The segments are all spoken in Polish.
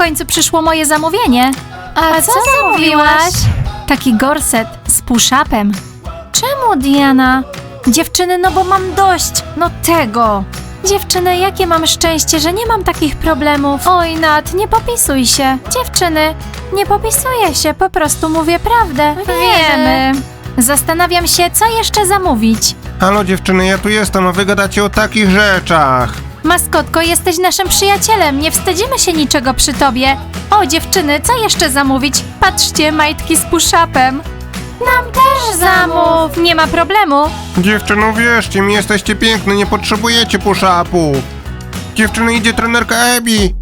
końcu przyszło moje zamówienie. A, co, zamówiłaś? Taki gorset z push-upem. Czemu, Diana? Dziewczyny, no bo mam dość, no tego. Dziewczyny, jakie mam szczęście, że nie mam takich problemów. Oj, Nat, nie popisuj się. Dziewczyny, nie popisuję się, po prostu mówię prawdę. Wiemy. Zastanawiam się, co jeszcze zamówić. Halo dziewczyny, ja tu jestem, a wy gadacie o takich rzeczach. Maskotko, jesteś naszym przyjacielem, nie wstydzimy się niczego przy tobie. O, dziewczyny, co jeszcze zamówić? Patrzcie, majtki z push-upem. Nam też zamów. Nie ma problemu. Dziewczyny, wierzcie mi, jesteście piękne, nie potrzebujecie push-upu. Dziewczyny, idzie trenerka Ebi.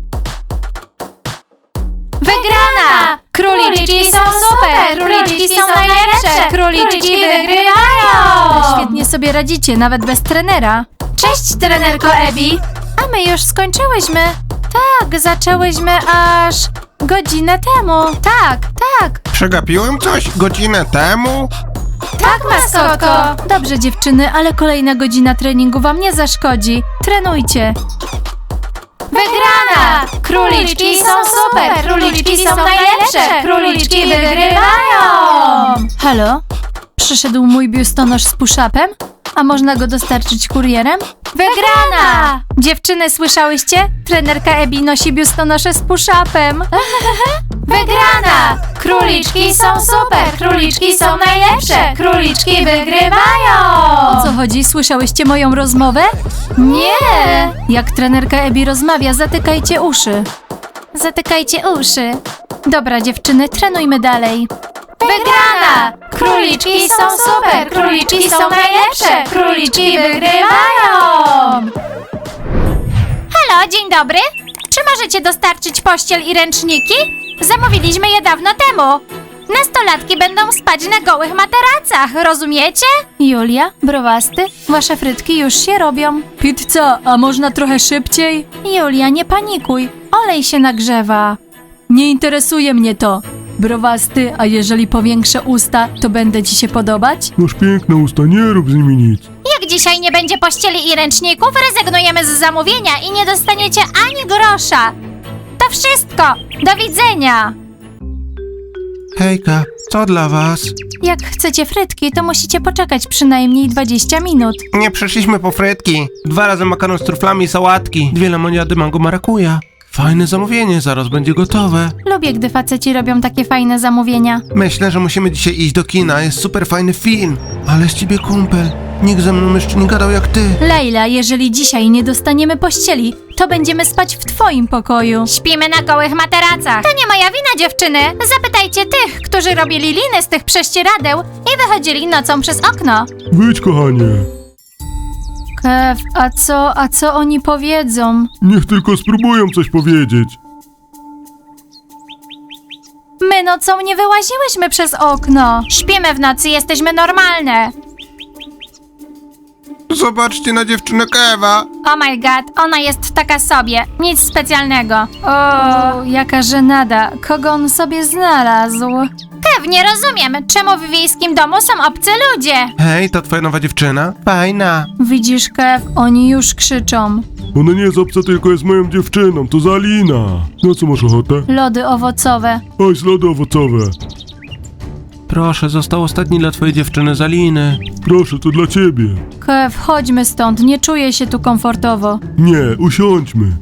Wygrana! Króliczki są super! Króliczki są najlepsze! Króliczki wygrywają! Świetnie sobie radzicie, nawet bez trenera. Cześć, trenerko Ebi! A my już skończyłyśmy. Tak, zaczęłyśmy aż godzinę temu. Tak, tak. Przegapiłem coś godzinę temu? Tak, maskotko! Dobrze, dziewczyny, ale kolejna godzina treningu wam nie zaszkodzi. Trenujcie. Wygrana! Króliczki są super! Króliczki są najlepsze! Króliczki wygrywają! Halo? Przyszedł mój biustonosz z push-upem? A można go dostarczyć kurierem? Wygrana! Dziewczyny, słyszałyście? Trenerka Ebi nosi biustonosze z push-upem. Wygrana! Króliczki są super! Króliczki są najlepsze! Króliczki wygrywają! O co chodzi? Słyszałyście moją rozmowę? Nie! Jak trenerka Ebi rozmawia, zatykajcie uszy. Zatykajcie uszy. Dobra, dziewczyny, trenujmy dalej. Wygrana! Króliczki są super! Króliczki są najlepsze! Króliczki wygrywają! Halo, dzień dobry. Czy możecie dostarczyć pościel i ręczniki? Zamówiliśmy je dawno temu. Nastolatki będą spać na gołych materacach, rozumiecie? Julia, browasty, wasze frytki już się robią. Pizza, a można trochę szybciej? Julia, nie panikuj, olej się nagrzewa. Nie interesuje mnie to. Browasty, a jeżeli powiększę usta, to będę ci się podobać? Masz piękne usta, nie rób z nimi nic. Jak dzisiaj nie będzie pościeli i ręczników, rezygnujemy z zamówienia i nie dostaniecie ani grosza. To wszystko. Do widzenia. Hejka, co dla was? Jak chcecie frytki, to musicie poczekać przynajmniej 20 minut. Nie przyszliśmy po frytki. Dwa razy makaron z truflami i sałatki. Dwie lemoniady mango marakuja. Fajne zamówienie, zaraz będzie gotowe. Lubię, gdy faceci robią takie fajne zamówienia. Myślę, że musimy dzisiaj iść do kina, jest super fajny film. Ale z ciebie kumpel. Nikt ze mną jeszcze nie gadał jak ty. Leila, jeżeli dzisiaj nie dostaniemy pościeli, to będziemy spać w twoim pokoju. Śpimy na gołych materacach. To nie moja wina, dziewczyny. Zapytajcie tych, którzy robili liny z tych prześcieradeł i wychodzili nocą przez okno. Wyjdź, kochanie. Kev, a co, a co oni powiedzą? Niech tylko spróbują coś powiedzieć. My nocą nie wyłaziłyśmy przez okno. Śpimy w nocy, jesteśmy normalne. Zobaczcie na dziewczynę Kewa. Oh my god, ona jest taka sobie. Nic specjalnego. O, jaka żenada. Kogo on sobie znalazł? Kev, nie rozumiem, czemu w wiejskim domu są obcy ludzie? Hej, to twoja nowa dziewczyna? Fajna. Widzisz, Kev, oni już krzyczą. Ona nie jest obca, tylko jest moją dziewczyną, to Zalina. Na co masz ochotę? Lody owocowe. Oj, lody owocowe. Proszę, został ostatni dla twojej dziewczyny Zaliny. Proszę, to dla ciebie. Kev, chodźmy stąd, nie czuję się tu komfortowo. Nie, usiądźmy.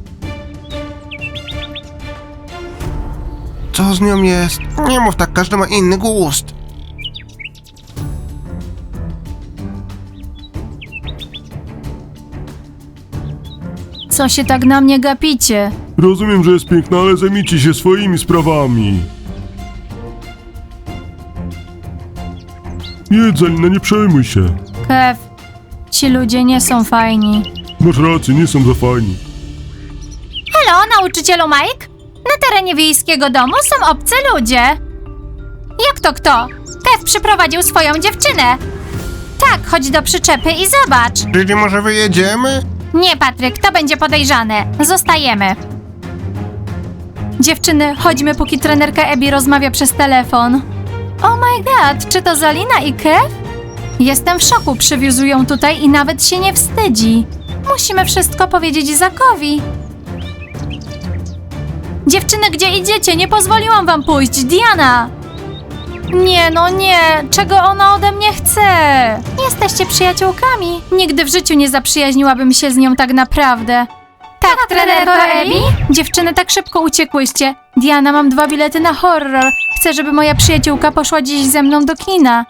Co z nią jest? Nie mów tak, każdy ma inny gust. Co się tak na mnie gapicie? Rozumiem, że jest piękna, ale zajmijcie się swoimi sprawami. Jedz, Zalina, nie przejmuj się. Kev, ci ludzie nie są fajni. Masz rację, nie są za fajni. Halo, nauczycielu Mike? Terenie wiejskiego domu są obcy ludzie. Jak to kto? Kev przyprowadził swoją dziewczynę. Tak, chodź do przyczepy i zobacz. Czyli może wyjedziemy? Nie, Patryk, to będzie podejrzane. Zostajemy. Dziewczyny, chodźmy, póki trenerka Ebi rozmawia przez telefon. Oh my god, czy to Zalina i Kev? Jestem w szoku, przywiózł ją tutaj i nawet się nie wstydzi. Musimy wszystko powiedzieć Zakowi. Dziewczyny, gdzie idziecie? Nie pozwoliłam wam pójść. Diana! Nie, no nie. Czego ona ode mnie chce? Jesteście przyjaciółkami. Nigdy w życiu nie zaprzyjaźniłabym się z nią tak naprawdę. Tak, trenerko Ebi? Dziewczyny, tak szybko uciekłyście. Diana, mam dwa bilety na horror. Chcę, żeby moja przyjaciółka poszła dziś ze mną do kina.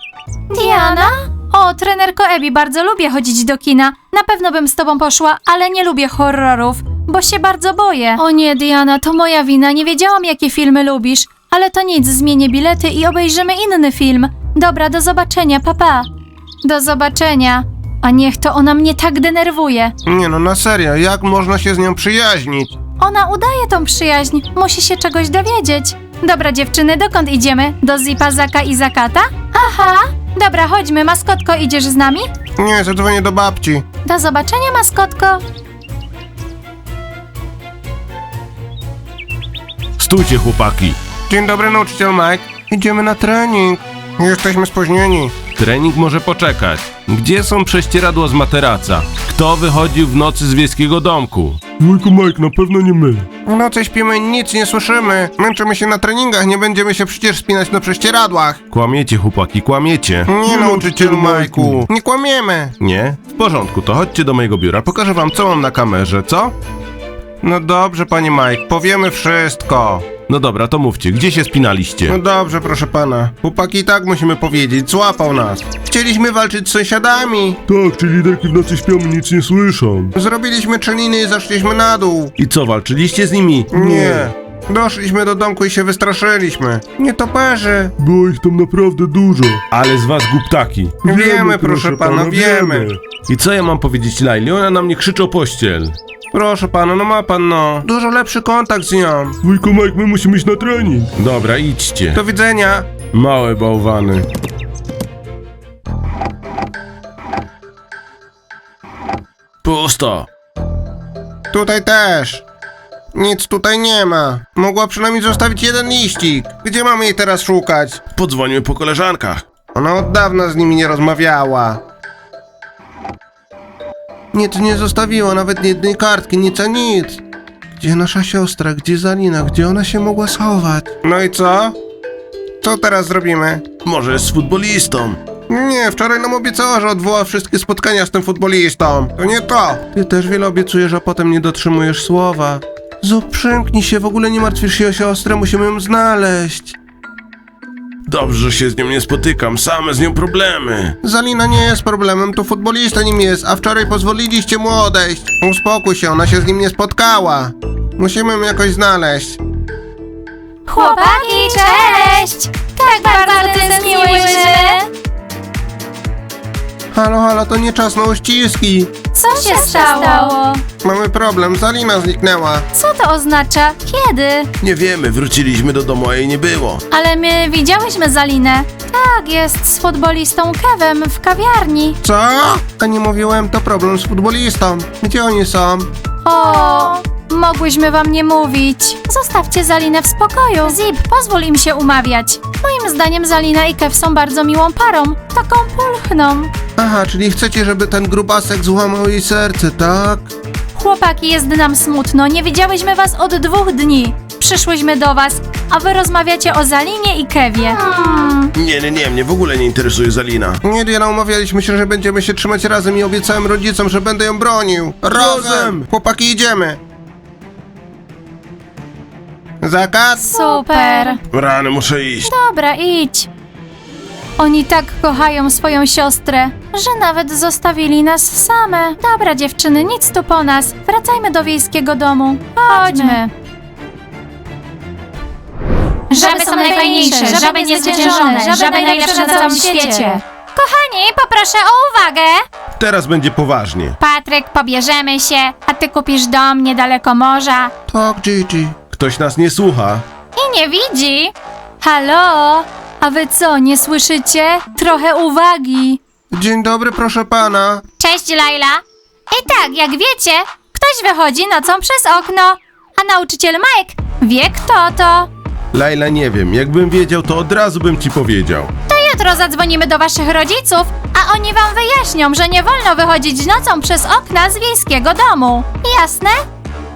Diana? O, trenerko Ebi, bardzo lubię chodzić do kina. Na pewno bym z tobą poszła, ale nie lubię horrorów, bo się bardzo boję. O nie, Diana, to moja wina. Nie wiedziałam, jakie filmy lubisz. Ale to nic, zmienię bilety i obejrzymy inny film. Dobra, do zobaczenia, papa. Do zobaczenia. A niech to ona mnie tak denerwuje. Nie no, na serio, jak można się z nią przyjaźnić? Ona udaje tą przyjaźń, musi się czegoś dowiedzieć. Dobra dziewczyny, dokąd idziemy? Do Zipa, Zaka i Zakata? Aha, dobra, chodźmy, maskotko, idziesz z nami? Nie, zadzwonię do babci. Do zobaczenia, maskotko. Stójcie, chłopaki. Dzień dobry, nauczyciel Mike. Idziemy na trening. Jesteśmy spóźnieni. Trening może poczekać. Gdzie są prześcieradła z materaca? Kto wychodził w nocy z wiejskiego domku? Wujku Mike, na pewno nie my. W nocy śpimy i nic nie słyszymy. Męczymy się na treningach, nie będziemy się przecież spinać na prześcieradłach. Kłamiecie, chłopaki, kłamiecie. Nie, nauczycielu Majku. Nie kłamiemy. Nie? W porządku, to chodźcie do mojego biura, pokażę wam co mam na kamerze, co? No dobrze, panie Mike, powiemy wszystko. No dobra, to mówcie, gdzie się spinaliście? No dobrze, proszę pana. Chłopaki i tak musimy powiedzieć, złapał nas. Chcieliśmy walczyć z sąsiadami. Tak, czyli liderki w nocy śpią i nic nie słyszą. Zrobiliśmy czyniny i zaszliśmy na dół. I co, walczyliście z nimi? Nie. Doszliśmy do domku i się wystraszyliśmy. Nietoperze. Było ich tam naprawdę dużo. Ale z was głuptaki. Wiemy, proszę pana, wiemy. I co ja mam powiedzieć Laili? Ona na mnie krzyczy o pościel. Proszę pana, no ma pan no. Dużo lepszy kontakt z nią. Wujku Mike, my musimy iść na trening. Dobra, idźcie. Do widzenia. Małe bałwany. Pusto. Tutaj też. Nic tutaj nie ma. Mogła przynajmniej zostawić jeden liścik. Gdzie mamy jej teraz szukać? Podzwoniłem po koleżankach. Ona od dawna z nimi nie rozmawiała. Nic nie zostawiła, nawet jednej kartki, nic a nic. Gdzie nasza siostra, gdzie Zalina, gdzie ona się mogła schować? No i co? Co teraz zrobimy? Może jest z futbolistą. Nie, wczoraj nam obiecała, że odwoła wszystkie spotkania z tym futbolistą. To nie to. Ty też wiele obiecujesz, a potem nie dotrzymujesz słowa. Zup, przymknij się, w ogóle nie martwisz się o siostrę, musimy ją znaleźć. Dobrze, że się z nią nie spotykam, same z nią problemy. Zalina nie jest problemem, to futbolista nim jest, a wczoraj pozwoliliście mu odejść. Uspokój się, ona się z nim nie spotkała. Musimy ją jakoś znaleźć. Chłopaki, cześć! Tak bardzo tęskniłyśmy! Halo, halo, to nie czas na uściski. Co się stało? Mamy problem, Zalina zniknęła. Co to oznacza? Kiedy? Nie wiemy, wróciliśmy do domu, a jej nie było. Ale my widziałyśmy Zalinę. Tak, jest z futbolistą Kevem w kawiarni. Co? A nie mówiłem, to problem z futbolistą. Gdzie oni są? O, mogłyśmy wam nie mówić. Zostawcie Zalinę w spokoju. Zip, pozwól im się umawiać. Moim zdaniem Zalina i Kev są bardzo miłą parą. Taką pulchną. Aha, czyli chcecie, żeby ten grubasek złamał jej serce, tak? Chłopaki, jest nam smutno. Nie widziałyśmy was od dwóch dni. Przyszłyśmy do was, a wy rozmawiacie o Zalinie i Kevie. Hmm. Nie, nie, nie, mnie w ogóle nie interesuje Zalina. Nie, Diana, umawialiśmy się, że będziemy się trzymać razem i obiecałem rodzicom, że będę ją bronił. Razem! Chłopaki, idziemy! Zakaz? Super. Rany, muszę iść. Dobra, idź. Oni tak kochają swoją siostrę, że nawet zostawili nas same. Dobra, dziewczyny, nic tu po nas. Wracajmy do wiejskiego domu. Chodźmy. Żaby są najfajniejsze, żaby niezwyciężone, żaby najlepsze na całym świecie. Kochani, poproszę o uwagę. Teraz będzie poważnie. Patryk, pobierzemy się, a ty kupisz dom niedaleko morza. Tak, Gigi. Ktoś nas nie słucha. I nie widzi. Halo? A wy co, nie słyszycie? Trochę uwagi. Dzień dobry, proszę pana. Cześć, Laila. I tak, jak wiecie, ktoś wychodzi nocą przez okno, a nauczyciel Mike wie kto to. Laila, nie wiem, jakbym wiedział, to od razu bym ci powiedział. To jutro zadzwonimy do waszych rodziców, a oni wam wyjaśnią, że nie wolno wychodzić nocą przez okna z wiejskiego domu. Jasne?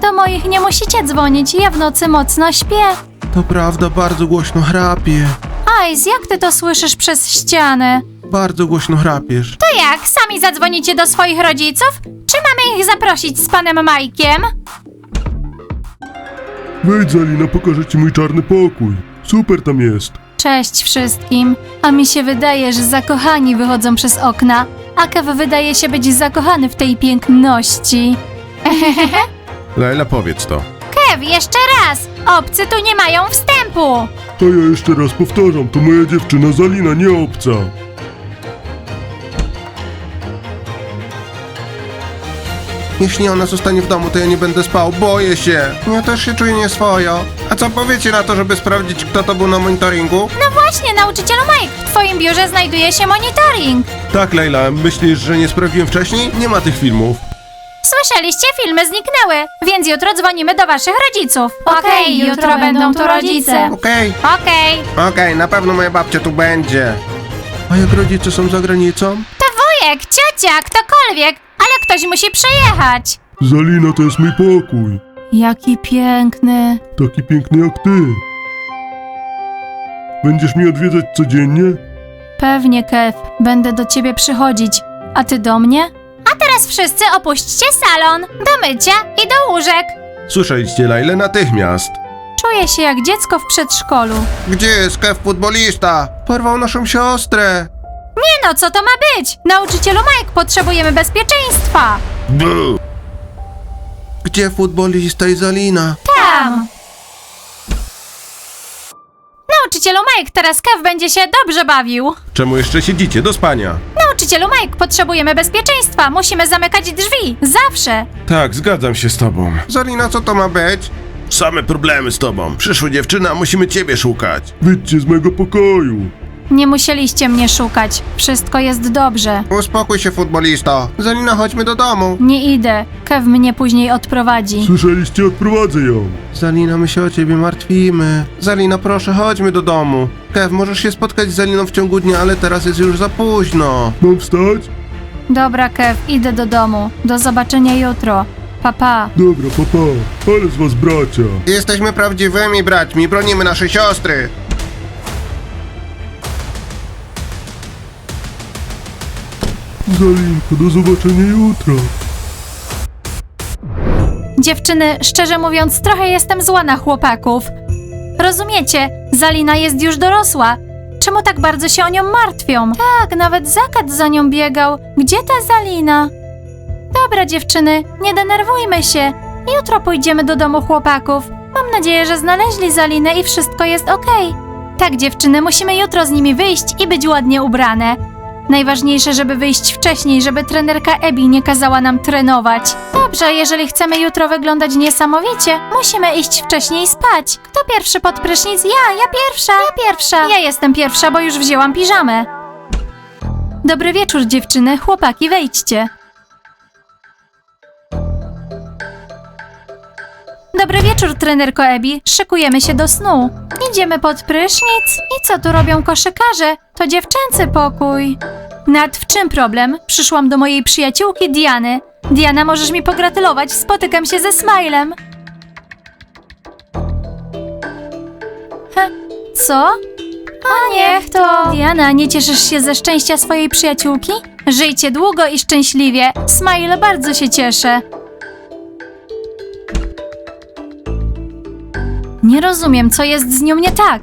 Do moich nie musicie dzwonić, ja w nocy mocno śpię. To prawda, bardzo głośno chrapie. Ice, jak ty to słyszysz przez ścianę? Bardzo głośno chrapiesz. To jak, sami zadzwonicie do swoich rodziców? Czy mamy ich zaprosić z panem Majkiem? Wejdź Zalina, pokażę ci mój czarny pokój. Super tam jest. Cześć wszystkim. A mi się wydaje, że zakochani wychodzą przez okna, a Kev wydaje się być zakochany w tej piękności. Laila, powiedz to. Kev, jeszcze raz! Obcy tu nie mają wstępu! To ja jeszcze raz powtarzam, to moja dziewczyna Zalina, nie obca. Jeśli ona zostanie w domu, to ja nie będę spał. Boję się. Ja też się czuję nieswojo. A co powiecie na to, żeby sprawdzić, kto to był na monitoringu? No właśnie, nauczycielu Mike, w twoim biurze znajduje się monitoring. Tak, Leila. Myślisz, że nie sprawdziłem wcześniej? Nie ma tych filmów. Słyszeliście, filmy zniknęły, więc jutro dzwonimy do waszych rodziców. Okej, jutro będą tu rodzice. Okej. Okej. Okej, na pewno moja babcia tu będzie. A jak rodzice są za granicą? To wujek, ciocia, ktokolwiek, ale ktoś musi przyjechać. Zalina, to jest mój pokój. Jaki piękny. Taki piękny jak ty. Będziesz mi odwiedzać codziennie? Pewnie, Kev, będę do ciebie przychodzić. A ty do mnie? Teraz wszyscy opuśćcie salon, do mycia i do łóżek. Słyszeliście, Lailę, natychmiast. Czuję się jak dziecko w przedszkolu. Gdzie jest Kev futbolista? Porwał naszą siostrę. Nie no, co to ma być? Nauczycielu Mike, potrzebujemy bezpieczeństwa. Gdzie futbolista i Zalina? Tam. Nauczycielu Mike, teraz Kev będzie się dobrze bawił. Czemu jeszcze siedzicie? Do spania. Nauczycielu Mike, potrzebujemy bezpieczeństwa. Musimy zamykać drzwi. Zawsze. Tak, zgadzam się z tobą. Zalina, co to ma być? Same problemy z tobą. Przyszła dziewczyna, musimy ciebie szukać. Wyjdźcie z mojego pokoju. Nie musieliście mnie szukać. Wszystko jest dobrze. Uspokój się, futbolisto. Zalina, chodźmy do domu. Nie idę. Kev mnie później odprowadzi. Słyszeliście? Odprowadzę ją. Zalina, my się o ciebie martwimy. Zalina, proszę, chodźmy do domu. Kev, możesz się spotkać z Zaliną w ciągu dnia, ale teraz jest już za późno. Mam wstać? Dobra, Kev, idę do domu. Do zobaczenia jutro. Papa. Pa. Dobra, papa. Ale z was bracia. Jesteśmy prawdziwymi braćmi, bronimy naszej siostry. Zalinko, do zobaczenia jutro. Dziewczyny, szczerze mówiąc, trochę jestem zła na chłopaków. Rozumiecie, Zalina jest już dorosła. Czemu tak bardzo się o nią martwią? Tak, nawet zakat za nią biegał. Gdzie ta Zalina? Dobra, dziewczyny, nie denerwujmy się. Jutro pójdziemy do domu chłopaków. Mam nadzieję, że znaleźli Zalinę i wszystko jest okej. Tak, dziewczyny, musimy jutro z nimi wyjść i być ładnie ubrane. Najważniejsze, żeby wyjść wcześniej, żeby trenerka Ebi nie kazała nam trenować. Dobrze, jeżeli chcemy jutro wyglądać niesamowicie, musimy iść wcześniej spać. Kto pierwszy pod prysznic? Ja, ja pierwsza. Ja pierwsza. Ja jestem pierwsza, bo już wzięłam piżamę. Dobry wieczór, dziewczyny. Chłopaki, wejdźcie. Dobry wieczór, trenerko Ebi. Szykujemy się do snu. Idziemy pod prysznic. I co tu robią koszykarze? To dziewczęcy pokój. Nad w czym problem? Przyszłam do mojej przyjaciółki Diany. Diana, możesz mi pogratulować, spotykam się ze Smilem. He, co? A niech to. Diana, nie cieszysz się ze szczęścia swojej przyjaciółki? Żyjcie długo i szczęśliwie. Smile bardzo się cieszę. Nie rozumiem, co jest z nią nie tak.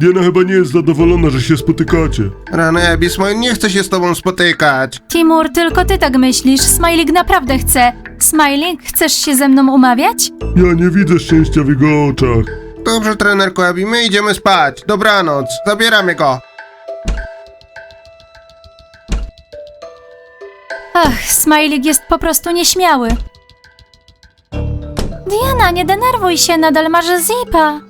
Diana chyba nie jest zadowolona, że się spotykacie. Rany Ebi, Smile nie chce się z tobą spotykać. Timur, tylko ty tak myślisz. Smiling naprawdę chce. Smiling, chcesz się ze mną umawiać? Ja nie widzę szczęścia w jego oczach. Dobrze, trenerko Ebi, my idziemy spać. Dobranoc, zabieramy go. Ach, Smiling jest po prostu nieśmiały. Diana, nie denerwuj się, nadal masz zipa.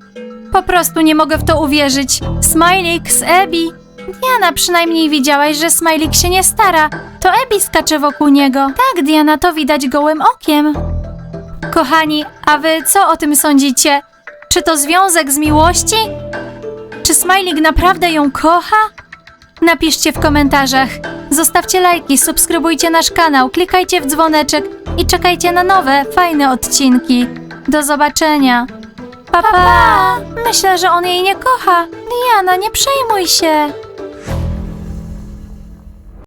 Po prostu nie mogę w to uwierzyć. Smajlik z Ebi. Diana, przynajmniej widziałaś, że Smajlik się nie stara. To Ebi skacze wokół niego. Tak, Diana, to widać gołym okiem. Kochani, a wy co o tym sądzicie? Czy to związek z miłości? Czy Smajlik naprawdę ją kocha? Napiszcie w komentarzach. Zostawcie lajki, subskrybujcie nasz kanał, klikajcie w dzwoneczek i czekajcie na nowe, fajne odcinki. Do zobaczenia. Papa! Pa. Myślę, że on jej nie kocha. Diana, nie przejmuj się.